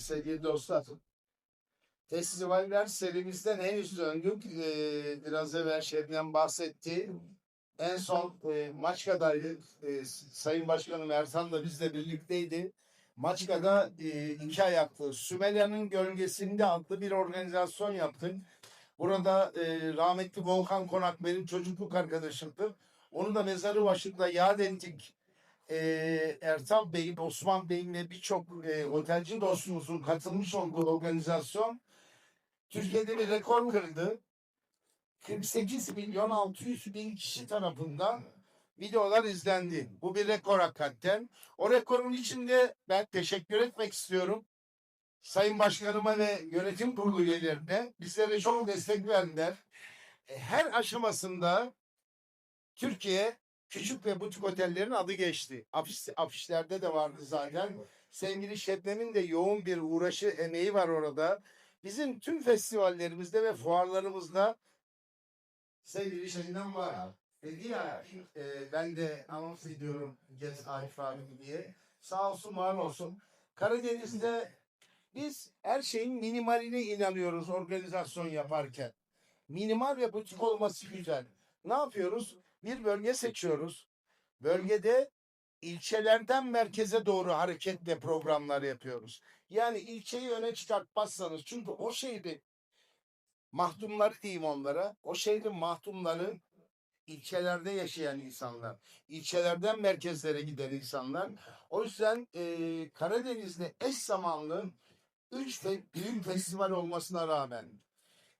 sevgili dostlar. Festivaller serimizden henüz döndük. Ee, biraz evvel Şebnem bahsetti. En son e, Maçka'daydık. E, Sayın Başkanım Ertan da bizle birlikteydi. Maçka'da e, iki ayaklı Sümelya'nın Gölgesinde adlı bir organizasyon yaptık. Burada e, rahmetli Volkan Konak benim çocukluk arkadaşımdı. Onu da mezarı başında yad ettik e, Ertan Bey'in, Osman Bey'in ve birçok e, otelci dostumuzun katılmış olduğu organizasyon Türkiye'de bir rekor kırdı. 48 milyon 600 bin kişi tarafından videolar izlendi. Bu bir rekor hakikaten. O rekorun içinde ben teşekkür etmek istiyorum. Sayın Başkanıma ve yönetim kurulu üyelerine bizlere çok destek verdiler. E, Her aşamasında Türkiye küçük ve butik otellerin adı geçti. Afiş, afişlerde de vardı zaten. Sevgili Şebnem'in de yoğun bir uğraşı, emeği var orada. Bizim tüm festivallerimizde ve fuarlarımızda sevgili Şebnem var. Dedi ya e, ben de anons ediyorum Gez Arif abi diye. Sağ olsun var olsun. Karadeniz'de biz her şeyin minimaline inanıyoruz organizasyon yaparken. Minimal ve butik olması güzel. Ne yapıyoruz? Bir bölge seçiyoruz. Bölgede ilçelerden merkeze doğru hareketle programlar yapıyoruz. Yani ilçeyi öne çıkartmazsanız çünkü o şehrin mahdumları diyeyim onlara. O şehrin mahdumları ilçelerde yaşayan insanlar. ilçelerden merkezlere giden insanlar. O yüzden e, Karadeniz'de eş zamanlı üç fe- büyük festival olmasına rağmen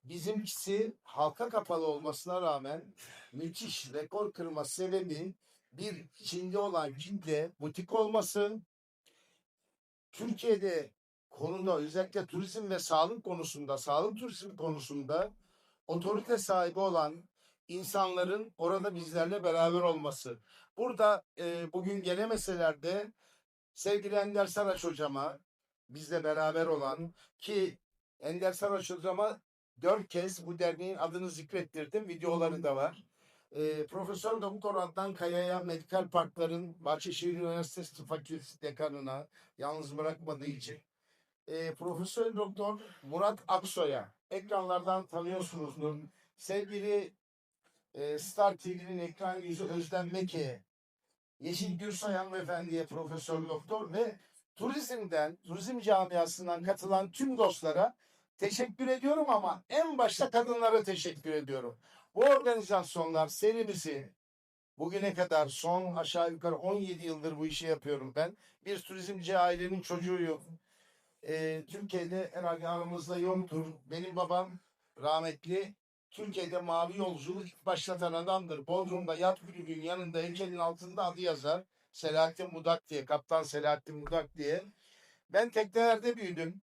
bizimkisi halka kapalı olmasına rağmen müthiş rekor kırma sebebi bir Çin'de olan kitle butik olması, Türkiye'de konuda özellikle turizm ve sağlık konusunda, sağlık turizm konusunda otorite sahibi olan insanların orada bizlerle beraber olması. Burada e, bugün gelemeseler de sevgili Ender Saraç hocama bizle beraber olan ki Ender Saraç hocama dört kez bu derneğin adını zikrettirdim. Videoları da var. E, Profesör Doktor Adnan Kaya'ya Medikal Parkların Bahçeşehir Üniversitesi Tıp Fakültesi dekanına yalnız bırakmadığı için e, Profesör Doktor Murat Aksoy'a ekranlardan tanıyorsunuzdur. Sevgili e, Star TV'nin ekran yüzü Özlem Meke'ye, Yeşil Gürsoy hanımefendiye Profesör Doktor ve turizmden, turizm camiasından katılan tüm dostlara teşekkür ediyorum ama en başta kadınlara teşekkür ediyorum. Bu organizasyonlar serimizi bugüne kadar son aşağı yukarı 17 yıldır bu işi yapıyorum ben. Bir turizmci ailenin çocuğuyum. Ee, Türkiye'de herhalde aramızda yoktur. Benim babam rahmetli Türkiye'de mavi yolculuğu ilk başlatan adamdır. Bodrum'da yat kulübünün yanında heykelin altında adı yazar. Selahattin Mudak diye, Kaptan Selahattin Mudak diye. Ben teknelerde büyüdüm.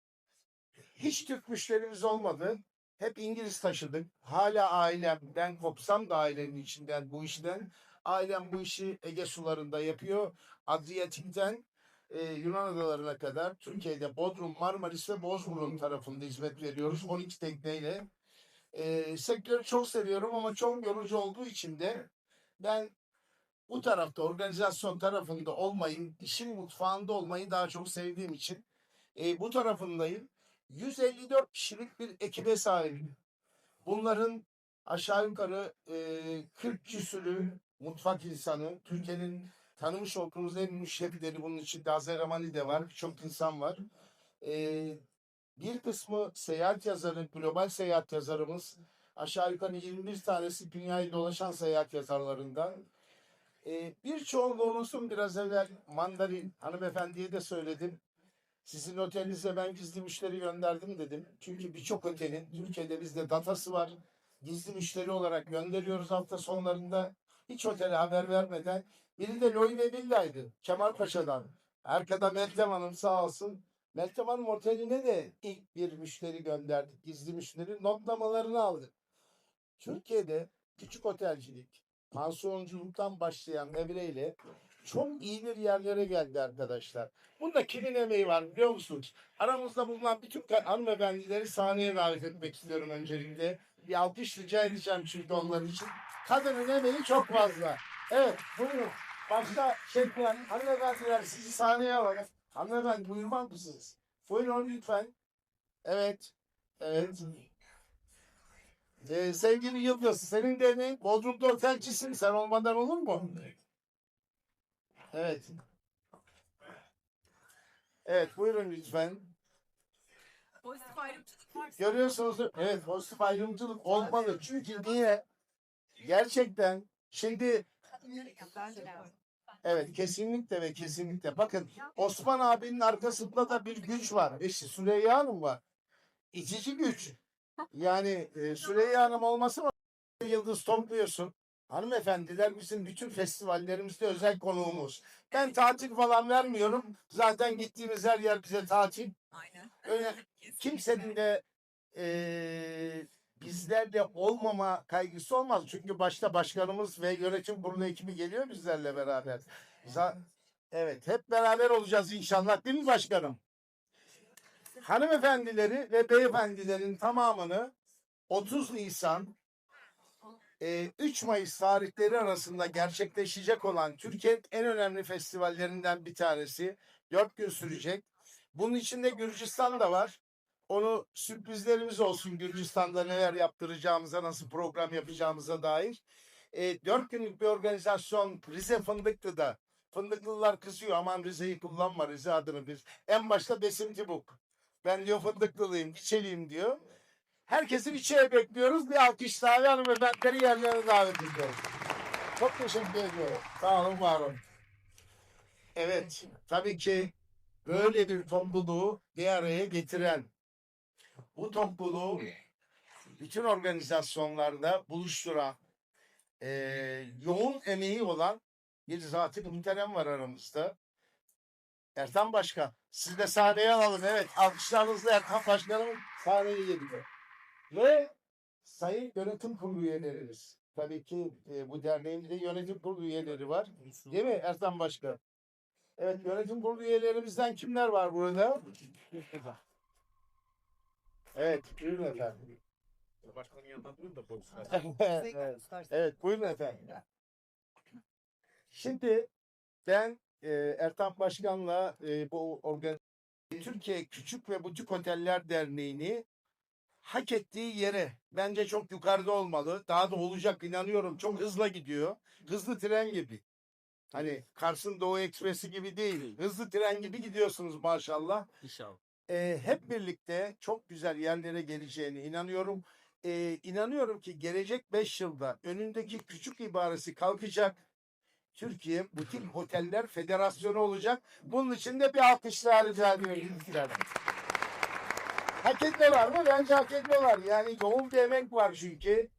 Hiç Türk müşterimiz olmadı. Hep İngiliz taşıdık. Hala ailem, ben kopsam da ailenin içinden bu işten. Ailem bu işi Ege sularında yapıyor. Adriyatik'ten e, Yunan adalarına kadar Türkiye'de Bodrum, Marmaris ve Bozburun tarafında hizmet veriyoruz. 12 tekneyle. E, sektörü çok seviyorum ama çok yorucu olduğu için de ben bu tarafta organizasyon tarafında olmayı, işin mutfağında olmayı daha çok sevdiğim için e, bu tarafındayım. 154 kişilik bir ekibe sahibim. Bunların aşağı yukarı e, 40 küsürü mutfak insanı. Türkiye'nin tanımış olduğunuz en ünlü şefleri bunun içinde Azer de var. Çok insan var. E, bir kısmı seyahat yazarı, global seyahat yazarımız. Aşağı yukarı 21 tanesi dünyayı dolaşan seyahat yazarlarından. E, bir çoğunluğunuzun biraz evvel Mandarin hanımefendiye de söyledim. Sizin otelinize ben gizli müşteri gönderdim dedim. Çünkü birçok otelin Türkiye'de bizde datası var. Gizli müşteri olarak gönderiyoruz hafta sonlarında. Hiç otele haber vermeden. Biri de Loy ve Villa'ydı. Kemalpaşa'dan. Arkada Meltem Hanım sağ olsun. Meltem Hanım oteline de ilk bir müşteri gönderdik. Gizli müşteri notlamalarını aldık. Türkiye'de küçük otelcilik, pansiyonculuktan başlayan evreyle çok iyi bir yerlere geldi arkadaşlar. Bunda kimin emeği var biliyor musunuz? Aramızda bulunan bütün hanımefendileri sahneye davet etmek istiyorum öncelikle. Bir alkış rica edeceğim çünkü onlar için. Kadının emeği çok fazla. Evet buyurun. Başta çekmeyen hanımefendiler sizi sahneye alalım. Hanımefendi buyurmaz mısınız? Buyurun lütfen. Evet. Evet. Ee, sevgili Yıldız, senin de ne? Bodrum'da otelcisin. Sen olmadan olur mu? Evet. Evet, buyurun lütfen. Pozitif ayrımcılık varsa Görüyorsunuz, evet pozitif ayrımcılık olmalı. Çünkü niye? Gerçekten şimdi. Evet kesinlikle ve kesinlikle. Bakın Osman abinin arkasında da bir güç var. Eşi Süreyya Hanım var. İtici güç. Yani e, Süreyya Hanım olması mı yıldız topluyorsun. Hanımefendiler bizim bütün festivallerimizde özel konuğumuz. Ben tatil falan vermiyorum. Zaten gittiğimiz her yer bize tatil. Aynen. Öyle kimsenin de e, bizlerle olmama kaygısı olmaz. Çünkü başta başkanımız ve yönetim kurulu ekibi geliyor bizlerle beraber. Za- evet hep beraber olacağız inşallah değil mi başkanım? Hanımefendileri ve beyefendilerin tamamını 30 Nisan 3 Mayıs tarihleri arasında gerçekleşecek olan Türkiye'nin en önemli festivallerinden bir tanesi. 4 gün sürecek. Bunun içinde Gürcistan da var. Onu sürprizlerimiz olsun Gürcistan'da neler yaptıracağımıza, nasıl program yapacağımıza dair. E, 4 günlük bir organizasyon Rize Fındıklı'da. Fındıklılar kızıyor aman Rize'yi kullanma Rize adını biz. En başta Besim Tibuk. Ben diyor Fındıklılıyım, Biçeliyim diyor. Herkesi Biçe'ye bekliyoruz. Bir alkış ve hanımefendileri yerlerine davet ediyoruz. Çok teşekkür ediyorum. Sağ olun, var olun. Evet, tabii ki böyle bir topluluğu bir araya getiren, bu topluluğu bütün organizasyonlarda buluşturan, eee, yoğun emeği olan bir zat-ı var aramızda. Ertan Başkan, siz de sahneye alalım. Evet, alkışlarınızla Ertan Başkan'ın sahneye geliyor. Ve sayın yönetim kurulu üyelerimiz. Tabii ki e, bu derneğimizde yönetim kurulu üyeleri var. Değil mi Ertan Başkan? Evet, yönetim kurulu üyelerimizden kimler var burada? Evet, buyurun efendim. Başkanın yanında durun da evet, evet, buyurun efendim. Şimdi ben e, Ertan Başkan'la e, bu organ Türkiye Küçük ve Butik Oteller Derneği'ni hak ettiği yere bence çok yukarıda olmalı. Daha da olacak inanıyorum. Çok hızla gidiyor. Hızlı tren gibi. Hani Kars'ın Doğu Ekspresi gibi değil. Hızlı tren gibi gidiyorsunuz maşallah. İnşallah. Ee, hep birlikte çok güzel yerlere geleceğine inanıyorum. Ee, inanıyorum ki gelecek 5 yılda önündeki küçük ibaresi kalkacak. Türkiye Butik Oteller Federasyonu olacak. Bunun için de bir alkışlar rica ediyorum. Hak etmiyorlar mı? Bence hak etmiyorlar. Yani yoğun bir emek var çünkü.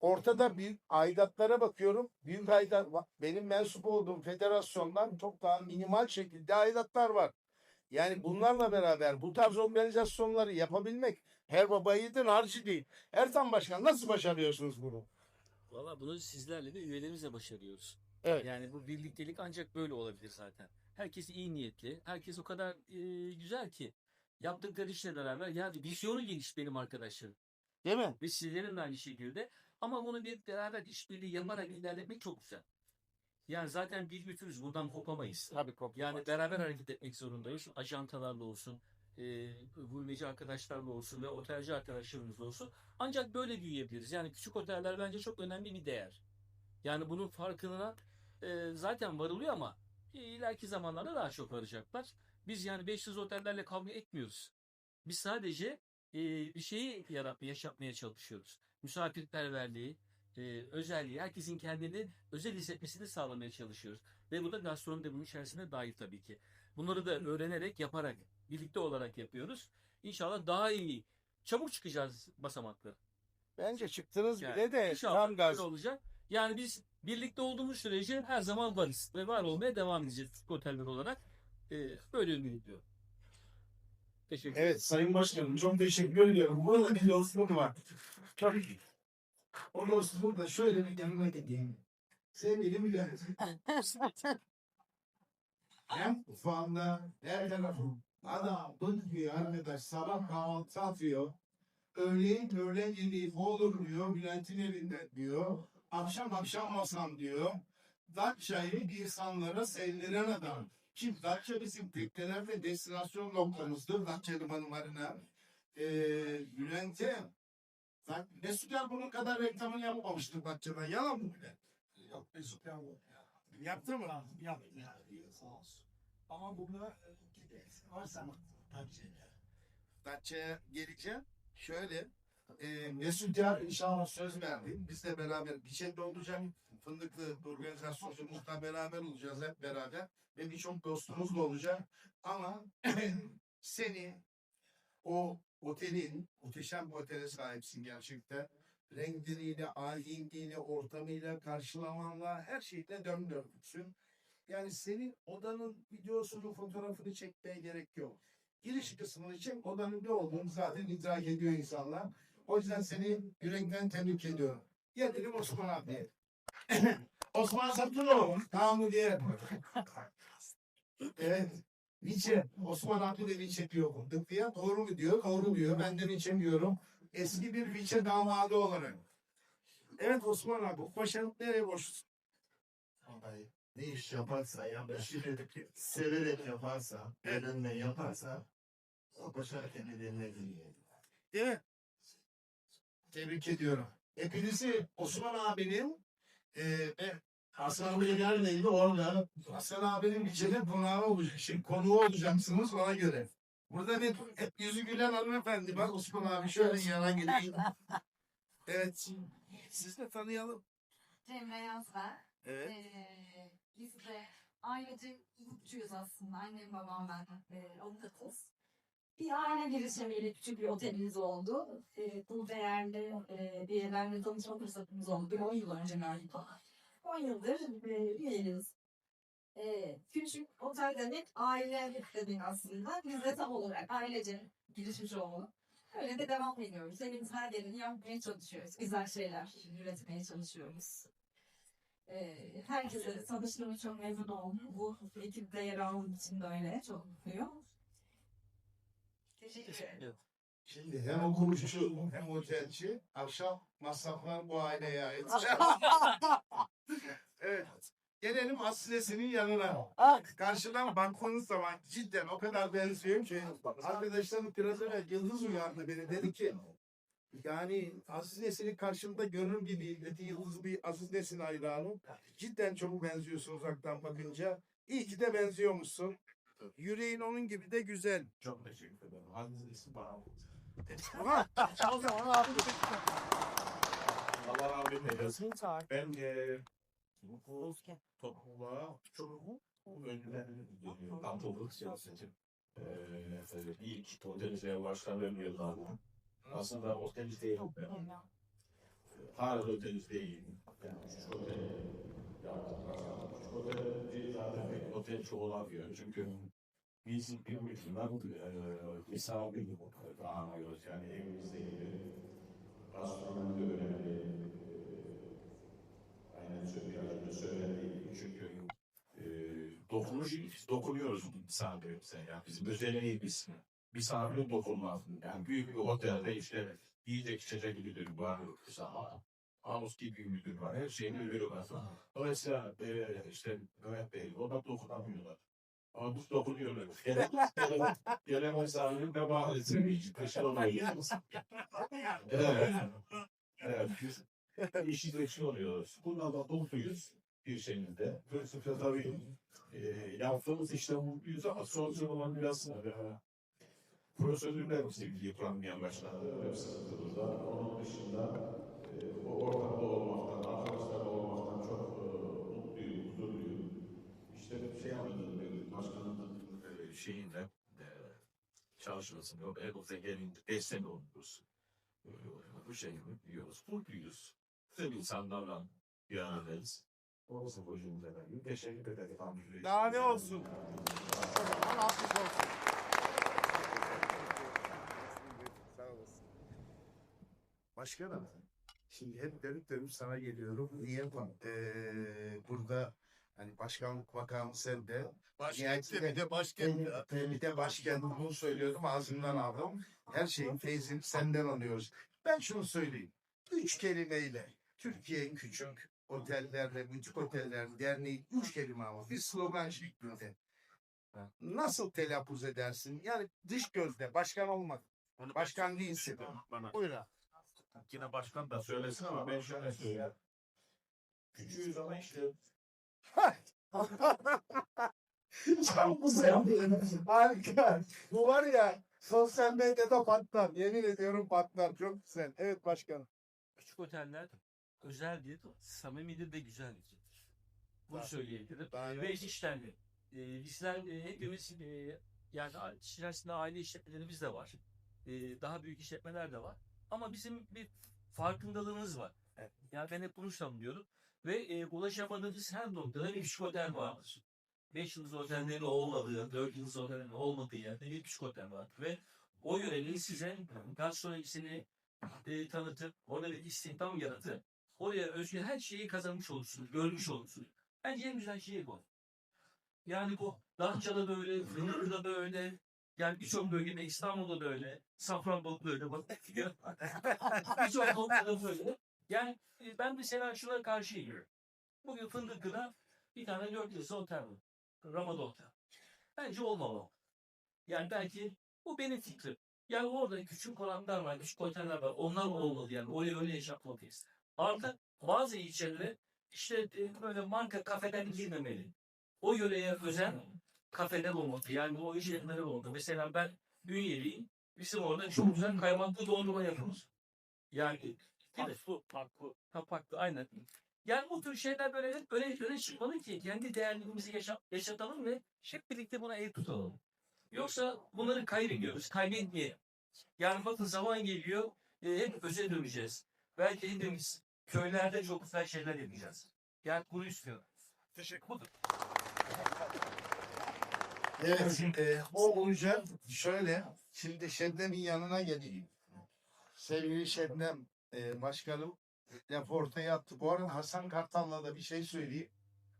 Ortada büyük aidatlara bakıyorum. Büyük aidat benim mensup olduğum federasyondan çok daha minimal şekilde aidatlar var. Yani bunlarla beraber bu tarz organizasyonları yapabilmek her baba yiğidin harcı değil. Ertan Başkan nasıl başarıyorsunuz bunu? Valla bunu sizlerle ve üyelerimizle başarıyoruz. Evet. Yani bu birliktelik ancak böyle olabilir zaten. Herkes iyi niyetli. Herkes o kadar e, güzel ki. Yaptıkları işle beraber yani vizyonu geniş benim arkadaşlarım. Değil mi? Ve sizlerin de aynı şekilde. Ama bunu bir beraber işbirliği yaparak ilerletmek çok güzel. Yani zaten bir bütünüz. Buradan kopamayız. Tabii kopya. Yani beraber hareket etmek zorundayız. Ajantalarla olsun, e, gurmeci arkadaşlarla olsun ve otelci arkadaşlarımızla olsun. Ancak böyle büyüyebiliriz. Yani küçük oteller bence çok önemli bir değer. Yani bunun farkına e, zaten varılıyor ama ileriki zamanlarda daha çok varacaklar. Biz yani 500 otellerle kavga etmiyoruz. Biz sadece e, bir şeyi yaratmaya, yaşatmaya çalışıyoruz. Misafirperverliği, e, özelliği, herkesin kendini özel hissetmesini sağlamaya çalışıyoruz. Ve bu da gastronomi de bunun içerisinde dahil tabii ki. Bunları da öğrenerek, yaparak, birlikte olarak yapıyoruz. İnşallah daha iyi, çabuk çıkacağız basamakları. Bence çıktınız Yani bile de tam gaz. olacak. Yani biz birlikte olduğumuz sürece her zaman varız ve var olmaya devam edeceğiz oteller olarak. Böyle ümit ediyorum. Teşekkür. Evet. Sayın Başkanım çok teşekkür ediyorum. Burada bir dostluk var. Tabii ki. O dostluğu da şöyle bir yanına gideyim. Sevgili Bülent. Hem ufağında her tarafım. Adam bıkmıyor arkadaş. Sabah kahvaltı atıyor. Öğleyin öğlen yemeği olur diyor. Bülent'in elinden diyor. Akşam akşam masam diyor. Datça'yı insanlara sevdiren adam. Şimdi Datça bizim teknelerle destinasyon noktamızdır. Datça Limanı Marina. Ee, Bülent'e Bak Mesut Yar bunun kadar reklamını yapmamıştır Datça'dan. Yalan mı Bülent? Yok Mesut bu. Yaptı mı? Yaptım ya. Sağ olsun. Ama burada e, varsa ki. Datça'ya geleceğim. Şöyle e, Mesut Yar inşallah söz verdi. Biz de beraber bir şey olacağım. Fındıklı organizasyonumuzla beraber olacağız hep beraber. Ve birçok dostumuz da olacak. Ama seni o otelin, muhteşem bir otele sahipsin gerçekten. Renkleriyle, ahengiyle, ortamıyla, karşılamanla her şeyle döndürdüksün. Yani senin odanın videosunu, fotoğrafını çekmeye gerek yok. Giriş kısmını için odanın ne olduğunu zaten idrak ediyor insanlar. O yüzden seni yürekten tebrik ediyorum. Gelelim Osman abi. Osman Satınoğlu. Kanunu diye. evet. Nietzsche. Osman abi de Nietzsche diyor. Dıklıya doğru mu diyor? Doğru diyor. Ben de Nietzsche diyorum. Eski bir Nietzsche damadı olarak. Evet Osman abi. Başarıp nereye borçlusun? Vallahi ne iş yaparsa yanlış severek yaparsa, bedenle yaparsa o başarı kendilerine geliyor. Değil mi? Tebrik ediyorum. Hepinizi Osman abinin e, ve Hasan abi neredeydi orada? Hasan abinin içinde konağı olacak. Şey, konuğu olacaksınız ona göre. Burada bir hep yüzü gülen hanımefendi var. Osman abi şöyle yana geleyim. Evet. Siz de tanıyalım. Cemre Yaz ben. Evet. Ee, biz de ailece hukukçuyuz aslında. Annem babam ben e, avukatız. Bir aile girişimiyle küçük bir otelimiz oldu. E, bu değerli e, bir yerlerle tanışma fırsatımız oldu. Bir 10 yıl önce galiba. 10 yıldır e, üyeliyiz. E, küçük otel demek aile demek aslında. Biz de tam olarak ailece girişmiş olduk. Öyle de devam ediyoruz. Elimizden geleni yapmaya çalışıyoruz. Güzel şeyler üretmeye çalışıyoruz. Ee, herkese tanıştığıma çok memnun oldum. Bu ekipte yer aldığım için de öyle. Çok mutluyum. Teşekkür ederim. Şimdi hem okumuşçu hem otelci. Akşam masraflar bu aileye ait. evet. Gelelim Asile'sinin yanına. Karşıdan baktığınız zaman cidden o kadar benziyor ki. Arkadaşlarım biraz evvel Yıldız uyardı beni. Dedi ki yani Aziz Nesin'i karşımda görür gibi dedi. Yıldız bir Aziz Nesin hayranı. Cidden çok benziyorsun uzaktan bakınca. İyi ki de benziyormuşsun. Yüreğin onun gibi de güzel. Çok teşekkür ederim. Annesi bana. o zaman abi. Allah rahmet eylesin. Ben e, bu topluluğa çok önceden kampoluk siyasetim. E, ilk otelciye başkanlığım yıllarında. Aslında otelci değilim ben. Hala da otelci değilim. Yani. Küçük otelci zaten otelci olamıyor. Çünkü biz bir Müslüman e, misafir anlıyoruz. Yani evimizde gibi gastronomi de önemli. E, aynen söylüyor, söylediğim çünkü e, dokunuş, dokunuyoruz misafirimize. Yani bizim özelliğimiz misafire dokunmaz. Yani büyük bir otelde işte yiyecek içecek müdürü var. İşte gibi bir müdür var. Her şeyin müdürü var. Dolayısıyla e, işte Mehmet Bey, ona dokunamıyorlar. Ama biz dokunuyoruz. Gelen, gelen, gelen misafirin de maalesef hiç kaşınamayız. Evet. Evet. Biz işi. Bundan da mutluyuz bir şekilde. Felsefede tabii e, yaptığımız işte mutluyuz ama sonucu olan biraz e, prosedürlerimiz ilgili yıpranmaya başladı. Da. Onun dışında o ortamda olmaktan, arkadaşlarla olmaktan çok e, mutluyum, huzurluyum. İşte şey yaptım, e, başkanın e, şeyinde e, çalışmasında, o Erdoğan'a gelince destek oluyoruz. E, bu şeyi diyoruz, mutluyuz. Güzel insanlarla bir aradayız. Orası hoşumuza gidiyor. Teşekkür ederim. Daha ne olsun? Başkanım, şimdi hep dönüp dönüp sana geliyorum. Niye? Ee, burada hani başkanlık makamı sende. Nihayetinde bir de başkent. Bir de başkent bunu söylüyordum ağzımdan aldım. Her şeyin feyzini senden alıyoruz. Ben şunu söyleyeyim. Üç kelimeyle Türkiye küçük otellerle, butik oteller derneği üç kelime ama bir slogan şeklinde. Nasıl telaffuz edersin? Yani dış gözle başkan olmak. Başkan değilsin. bana. Buyur abi. Yine başkan da söylesin ama ben şöyle söyleyeyim. Küçüğüz ama işte Çok güzel. Harika. Bu var ya sosyal medyada patlar. Yemin ediyorum patlar. Çok güzel. Evet başkanım. Küçük oteller özeldir, samimidir ve güzeldir. Bunu söyleyebilirim. Ve işlerli. Ee, bizler e, hepimiz e, yani içerisinde aile işletmelerimiz de var. Ee, daha büyük işletmeler de var. Ama bizim bir farkındalığımız var. Yani ben hep bunu savunuyorum. Ve e, ulaşamadığımız her noktada bir otel vardır. Beş yıldız otellerin olmadığı, dört yıldız otellerin olmadığı yerde bir otel var. Ve o yörenin size gastronomisini e, tanıtıp, orada bir istihdam yaratıp, oraya özgü her şeyi kazanmış olursunuz, görmüş olursunuz. Bence en güzel şey bu. Yani bu Datça'da böyle, Fındıklı'da böyle, yani birçok bölgede İstanbul'da böyle, Safranbolu böyle, bak birçok noktada böyle. Yani e, ben mesela şuna karşıyım. Bugün Fındıklı'da bir tane dört yıldızlı otel var. Ramada Otel. Bence olmamalı. Yani belki bu benim fikrim. Yani orada küçük konaklar var, küçük oteller var. Onlar olmalı yani. Öyle öyle yaşatmalıyız. Artık bazı ilçelere işte e, böyle marka kafeden girmemeli. O yöreye özel kafeler olmalı. Yani o işletmeler olmalı. Mesela ben Ünyeliyim. Bizim orada çok güzel kaymaklı dondurma yapıyoruz. Yani farklı. Ha, farklı aynen. Yani bu tür şeyler böyle hep öne, öne çıkmalı ki kendi değerlerimizi yaşa, yaşatalım ve hep birlikte buna el tutalım. Yoksa bunları kaybediyoruz, kaybetmeyelim. Yani bakın zaman geliyor, e, hep öze döneceğiz. Belki hepimiz köylerde çok güzel şeyler yapacağız. Yani bunu istiyorum. Teşekkür Budur. Evet, e, o olacak. Şöyle, şimdi Şebnem'in yanına geleyim. Sevgili Şebnem e, başkanım laf ortaya attı. Bu arada Hasan Kartal'la da bir şey söyleyeyim.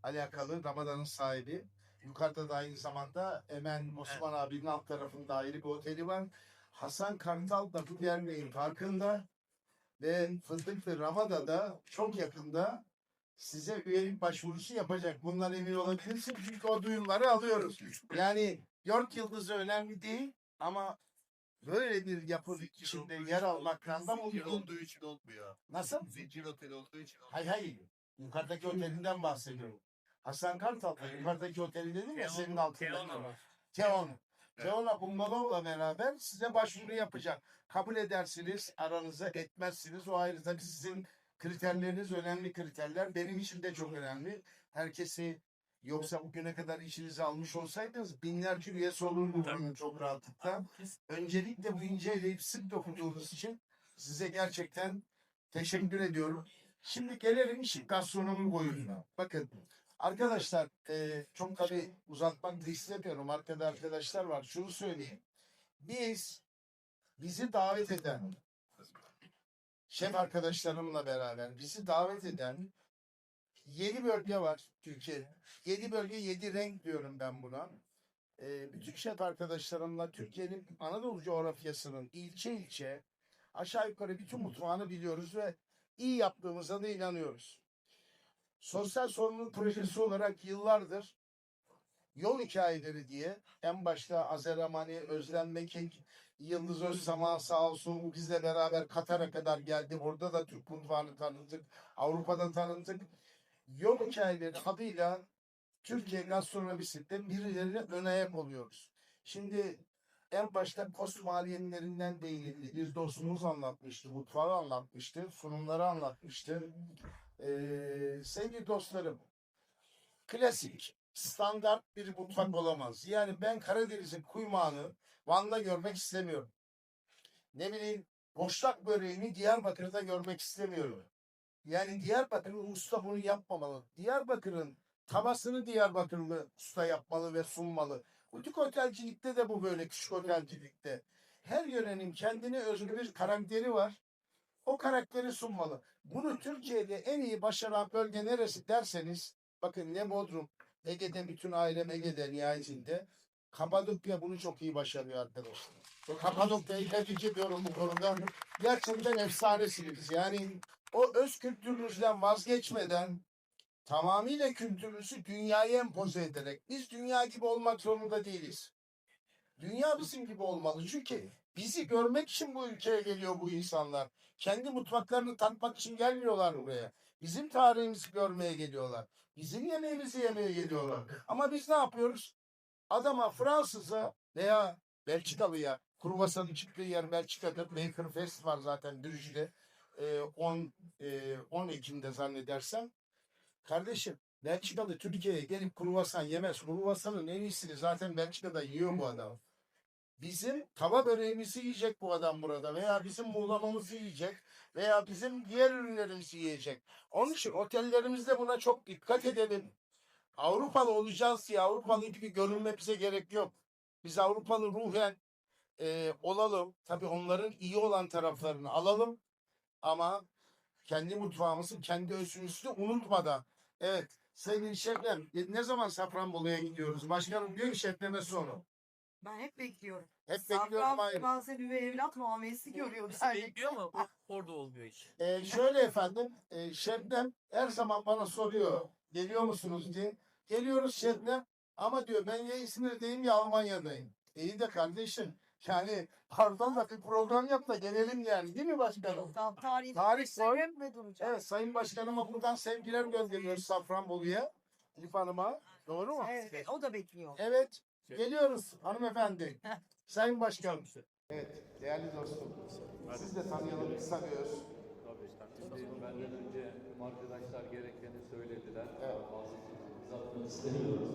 Alakalı Ramazan'ın sahibi. Yukarıda da aynı zamanda hemen Osman abinin alt tarafında ayrı bir oteli var. Hasan Kartal da bu derneğin farkında ve Fındıklı Ramada'da çok yakında size üyelik başvurusu yapacak. Bundan emin olabilirsin çünkü o duyumları alıyoruz. Yani dört yıldızı önemli değil ama böyle bir yapı içinde yer almaktan da Zincir mutluyum. olduğu için olmuyor. Nasıl? Zincir otel olduğu için olmuyor. Hay hay. Yukarıdaki otelinden bahsediyorum. Hasan Kartal yukarıdaki oteli dedim ya senin altında. Teon. Teon'la Bungalov'la beraber size başvuru yapacak. Kabul edersiniz, aranıza etmezsiniz. O ayrı tabii sizin kriterleriniz önemli kriterler. Benim için de çok önemli. Herkesi yoksa bugüne kadar işinizi almış olsaydınız binlerce üyesi olurdu çok rahatlıkla. Öncelikle bu inceleyip sık dokunduğunuz için size gerçekten teşekkür ediyorum. Şimdi gelelim işin gastronomi boyutuna. Bakın arkadaşlar e, çok tabii uzatmak da istemiyorum. Arkada arkadaşlar var. Şunu söyleyeyim. Biz bizi davet eden şef arkadaşlarımla beraber bizi davet eden yedi bölge var Türkiye'de. Yedi bölge yedi renk diyorum ben buna. Ee, bütün şef arkadaşlarımla Türkiye'nin Anadolu coğrafyasının ilçe ilçe aşağı yukarı bütün mutfağını biliyoruz ve iyi yaptığımıza da inanıyoruz. Sosyal sorumluluk projesi olarak yıllardır yol hikayeleri diye en başta Azeramani, Özlem Mekik, Yıldız Özsama sağ olsun bizle beraber Katar'a kadar geldi. Orada da Türk mutfağını tanıdık. Avrupa'da tanıdık. Yol hikayeleri adıyla Türkiye gastronomisinde birilerine ön ayak oluyoruz. Şimdi en başta kost maliyetlerinden değinildi. Bir dostumuz anlatmıştı, mutfağı anlatmıştı, sunumları anlatmıştı. Ee, sevgili dostlarım, klasik, standart bir mutfak olamaz. Yani ben Karadeniz'in kuymağını Van'da görmek istemiyorum. Ne bileyim, boşlak böreğini Diyarbakır'da görmek istemiyorum. Yani Diyarbakır'ın usta bunu yapmamalı. Diyarbakır'ın tavasını Diyarbakırlı usta yapmalı ve sunmalı. Butik otelcilikte de bu böyle küçük otelcilikte. Her yörenin kendine özgü bir karakteri var. O karakteri sunmalı. Bunu Türkiye'de en iyi başaran bölge neresi derseniz bakın ne Bodrum, Ege'de bütün ailem Ege'de nihayetinde. Kapadokya bunu çok iyi başarıyor arkadaşlar. Kapadokya'yı tebrik ediyorum bu konuda. Gerçekten efsanesiniz. Yani o öz kültürünüzden vazgeçmeden tamamıyla kültürümüzü dünyaya empoze ederek biz dünya gibi olmak zorunda değiliz. Dünya bizim gibi olmalı. Çünkü bizi görmek için bu ülkeye geliyor bu insanlar. Kendi mutfaklarını tatmak için gelmiyorlar buraya. Bizim tarihimizi görmeye geliyorlar. Bizim yemeğimizi yemeye geliyorlar. Ama biz ne yapıyoruz? Adama Fransız'a veya Belçikalı'ya kruvasanın çıktığı yer Belçika'da Baker Fest var zaten Brüj'de. Ee, 10 e, 10 Ekim'de zannedersem. Kardeşim Belçikalı Türkiye'ye gelip kruvasan yemez. Kruvasanın en iyisini zaten Belçika'da yiyor bu adam. Bizim tava böreğimizi yiyecek bu adam burada veya bizim muğlamamızı yiyecek veya bizim diğer ürünlerimizi yiyecek. Onun için otellerimizde buna çok dikkat edelim. Avrupalı olacağız diye Avrupalı gibi görünmemize gerek yok. Biz Avrupalı ruhen e, olalım. Tabii onların iyi olan taraflarını alalım. Ama kendi mutfağımızı, kendi özümüzü unutmadan. Evet, sevgili şefler, ne zaman Safranbolu'ya gidiyoruz? Başkanım diyor ki şefleme sonu. Ben hep bekliyorum. Hep bekliyorum hayır. bazen üvey evlat muamelesi görüyor. Bizi bekliyor ama orada olmuyor hiç. Ee, şöyle efendim, e, Şebnem her zaman bana soruyor, geliyor musunuz diye. Geliyoruz Şebnem ama diyor ben ya İzmir'deyim ya Almanya'dayım. İyi de kardeşim, yani pardon da bir program yap da gelelim yani değil mi başkanım? Tam tarih Tarih soy. ve duracak. Evet Sayın Başkanıma buradan sevgiler gönderiyoruz Safranbolu'ya. Elif Hanım'a. Doğru mu? Evet, o da bekliyor. Evet. Geliyoruz hanımefendi. Sayın Başkanım. Evet değerli dostum. Siz de tanıyalım biz tanıyoruz. Tabii. Şimdi benden önce arkadaşlar gerekeni söylediler. Evet. Fazla uzatmak istemiyorum.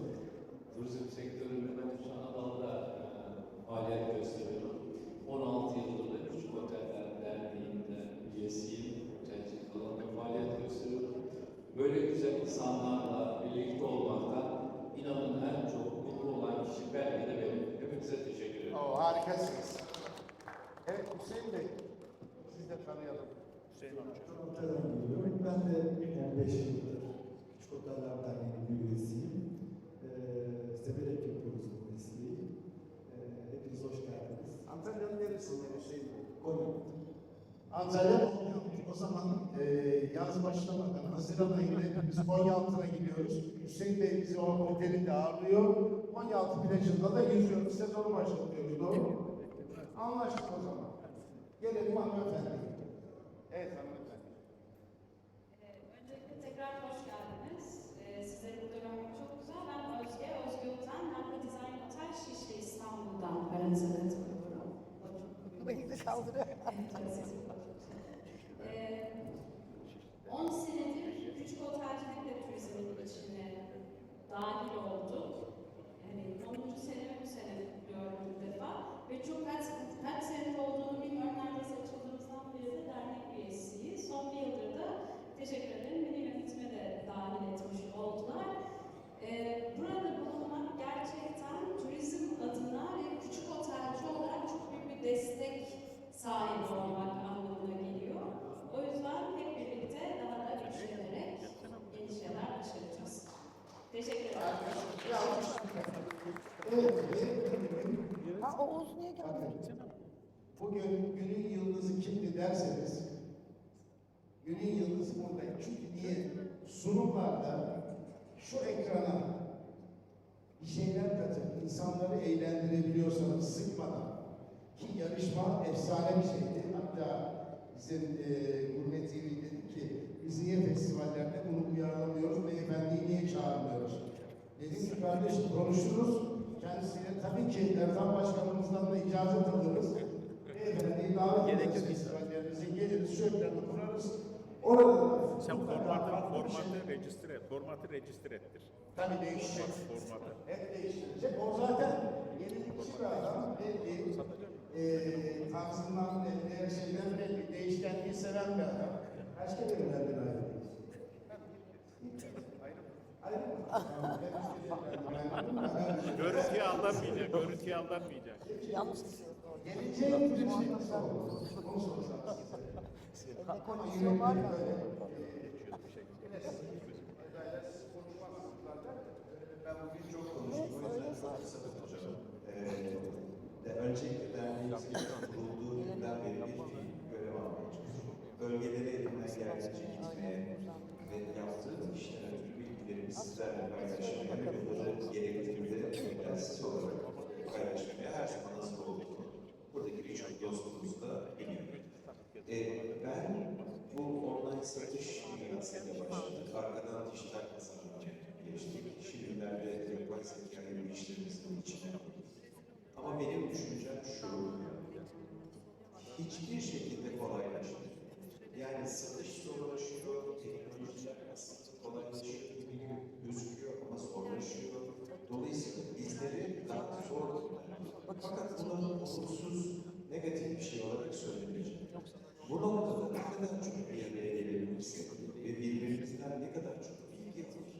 Turizm sektöründe ben şu Anadolu'da e, faaliyet gösteriyorum. 16 yıldır da Küçük Oteller Derneği'nde üyesiyim. Otelcilik alanında faaliyet gösteriyorum. Böyle güzel insanlarla birlikte olmaktan inanın en çok mutlu olan kişi belki de benim. Hepinize teşekkür ederim. Oo, harikasınız. Evet Hüseyin Bey. Siz de tanıyalım. Otelden geliyorum. Ben de 15 yıldır Küçük Oteller Derneği'nin üyesiyim. Ee, severek yapıyoruz bu mesleği. Ee, hepiniz hoş geldiniz. Antalya'nın neresinde Hüseyin? Konya. Antalya o zaman e, yaz başlamadan Haziran ayında hepimiz Konya altına gidiyoruz. Hüseyin Bey bizi o otelinde ağırlıyor. Konya altı plajında da yüzüyoruz. Sezonu başlatıyoruz. Doğru mu? Anlaştık o zaman. Gelelim hanımefendi. Evet hanımefendi. Tekrar hoş geldiniz. Ee, Sizleri burada görmek çok güzel. Ben Özge, Özge Utan, Nampa Design Otel Şişli İstanbul'dan aranıza katılıyorum. Beni kaldırıyor. Ee, 10 senedir küçük otelcilikle turizmin içine dahil olduk. Yani 10. senemi bu sene kutluyorum bu defa. Ve çok kaç, kaç sene olduğunu bilmiyorum. Neredeyse açıldığımızdan beri de dernek üyesiyiz. Son bir yıldır da teşekkür ederim. Beni yönetime de dahil etmiş oldular. Ee, burada bulunmak gerçekten turizm adına ve küçük otelci olarak çok büyük bir destek sahibi olmak anlamına geliyor. O yüzden hep birlikte daha da güçlenerek yeni şeyler başaracağız. Teşekkür ederim. Ha, Oğuz niye geldi? Bugün günün yıldızı kimdi derseniz günün yıldızı burada. Çünkü niye? Sunumlarda şu ekrana bir şeyler katıp insanları eğlendirebiliyorsanız sıkmadan ki yarışma efsane bir şeydi. Hatta bizim e, Gurme TV dedi ki biz niye festivallerde bunu uyarlamıyoruz, beyefendiyi niye çağırmıyoruz? Dedim ki kardeşim konuşuruz. Kendisiyle tabii ki Ertan Başkanımızdan da icazet alırız. Beyefendiyi davet ederiz festivallerimize geliriz, şöyle kurarız. Orada da Sen mutlaka formatı, registre. Formatı registre ettir. Tabii değişecek. Formatı. Hep değiştirecek. O zaten yenilikçi bir adam. Belli. Eee tarzından belli, her şeyden belli. Değişkenliği seven bir adam. Kaç kere evlendin ayrı? Ayrı mı? Tamam, ben bir kere evlendim. Görüntüye aldanmayacak, görüntüye aldanmayacak. Yanlış Geleceğin bir şey? Onu sorsam size. Yine var ya. böyle, eee, ben bugün çok konuştum. O yüzden kısa tutacağım. Ee, de öncelikle derneğimizin kurulduğu günden beri bir görev almaya çalışıyorum. Bölgelere elimden geldiğince ve yaptığım işlere bir sizlerle paylaşmaya ve bunların gerektiğinde ben siz olarak paylaşmaya her zaman hazır olduğumu buradaki birçok dostumuz da biliyor. Ee, ben bu online satış dünyasıyla başladık. Arkadan dijital tasarımcı geçtik. Şimdilerde yapay zeka gibi işlerimizin içine Ama benim düşüncem şu, hiçbir şekilde kolaylaşmıyor. Yani satış zorlaşıyor, teknolojiler aslında kolaylaşıyor gibi gözüküyor ama zorlaşıyor. Dolayısıyla bizleri daha zor Fakat bunu olumsuz, negatif bir şey olarak söylemeyeceğim. Bu noktada ne kadar çok bir araya gelebilirsek ve birbirimizden ne kadar çok bilgi alır,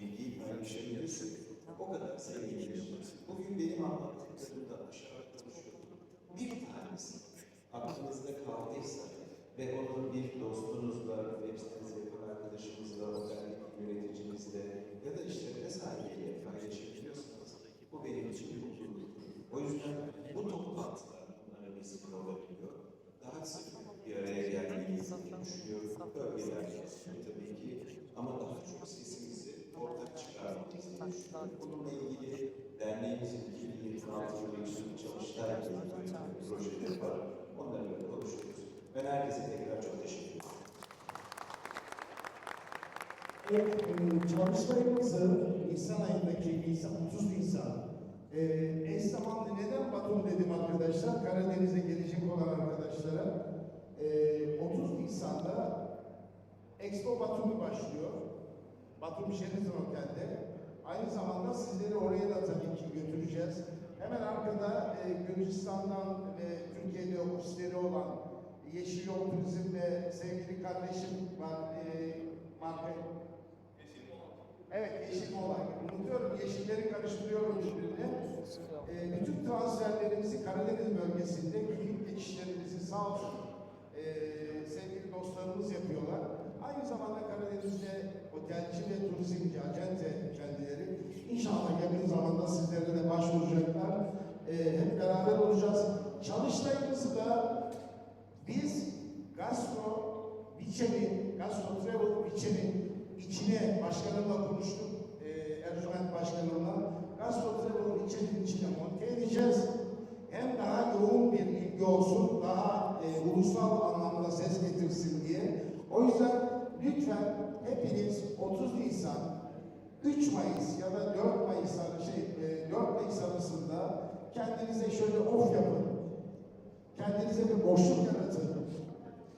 bilgiyi paylaşabilirsek o kadar zenginleşiriz. Bugün benim anlattıklarımda aşağı konuşuyorum. Bir tanesi aklınızda kaldıysa ve onu bir dostunuzla, web sitenize yakın arkadaşınızla, oteldeki yöneticinizle ya da işletme sahibiyle paylaşabiliyorsanız bu benim için bir mutluluktur. O yüzden bu toplantılar bunların vesile olabiliyor. Daha sık bir araya gelmeliyiz diye düşünüyorum. Bölgelerde tabii ki ama daha çok sesimizi ortak çıkarmalıyız diye düşünüyorum. Bununla ilgili derneğimizin 2026 yılı için çalıştay projeleri var. Onlarla konuşuyoruz. Ben herkese tekrar çok teşekkür ederim. Evet, e, çalıştayımızı Nisan ayındaki Nisan, 30 Nisan e, eş zamanlı neden Batum dedim arkadaşlar, Karadeniz'e gelecek olan arkadaşlara. E, 30 Nisan'da Expo Batum başlıyor. Batum Sheraton Otel'de. Aynı zamanda sizleri oraya da tabii ki götüreceğiz. Hemen arkada e, Gürcistan'dan ve Türkiye'de ofisleri olan Yeşil Yol Turizm ve sevgili kardeşim var. E, marka Evet, yeşil olay. Unutuyorum, yeşilleri karıştırıyorum birbirine. Ee, bütün transferlerimizi Karadeniz bölgesinde, klinik geçişlerimizi sağ olsun ee, sevgili dostlarımız yapıyorlar. Aynı zamanda Karadeniz'de otelci ve turizmci, acente kendileri. İnşallah yakın zamanda sizlere de başvuracaklar. Ee, hep beraber olacağız. Çalıştayımızı da biz Gastro Biçen'in, Gastro Travel Biçen'in içine başkanımla konuştuk. E, Ercüment Başkanımla. Gastro Travel Biçen'in içine monte edeceğiz. Hem daha yoğun bir ilgi olsun, daha e, ulusal anlamda ses getirsin diye. O yüzden lütfen hepiniz 30 Nisan 3 Mayıs ya da 4 Mayıs şey, e, 4 Mayıs arasında kendinize şöyle off yapın. Kendinize bir boşluk yaratın.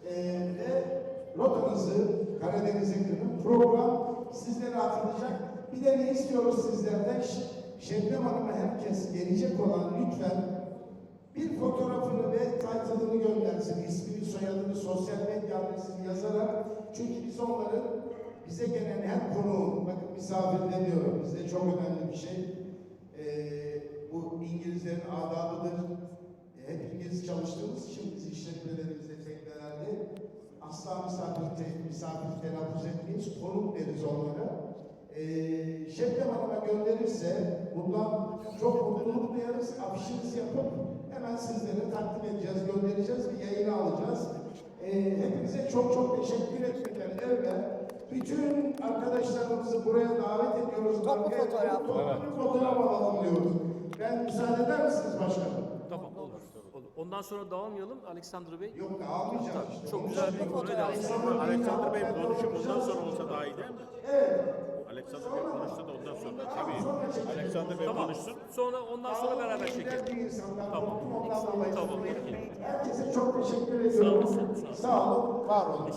Ee, ve rotanızı Karadeniz'e kırın. Program sizlere atılacak. Bir de ne istiyoruz sizlerden? Şebnem Hanım'a herkes gelecek olan lütfen bir fotoğrafını ve title'ını göndersin. İsmini, soyadını, sosyal medya adresini yazarak. Çünkü biz onların bize gelen her konu, bakın misafir demiyorum, bizde çok önemli bir şey. Ee, bu İngilizlerin adabıdır. E, Hep İngiliz çalıştığımız için biz işletmelerimizde, teknelerde asla misafir, te, misafir telaffuz etmeyiz, konuk deriz onlara. Ee, Şebnem Hanım'a gönderirse bundan çok mutluluk duyarız. Afişimizi yapıp hemen sizlere takdim edeceğiz, göndereceğiz ve yayına alacağız. Ee, hepinize çok çok teşekkür etmekten evvel bütün arkadaşlarımızı buraya davet ediyoruz. Toplu fotoğraf. Toplu fotoğraf alalım diyoruz. Ben müsaade eder misiniz başkanım? Tamam. Ondan sonra dağılmayalım Alexander Bey. Yok almayacağım işte. Çok güzel bir konu fotoğraf- Alexander Bey konuşup ondan sonra olsa daha iyi değil mi? Evet. Alexander Bey konuştu da ondan sonra. Tabii. Alexander Bey Tamam. konuşsun. Sonra ondan sonra beraber çekelim. Tamam. Tamam. Herkese çok teşekkür Sağ ediyorum. sağ olun. Sağ olun, var olun.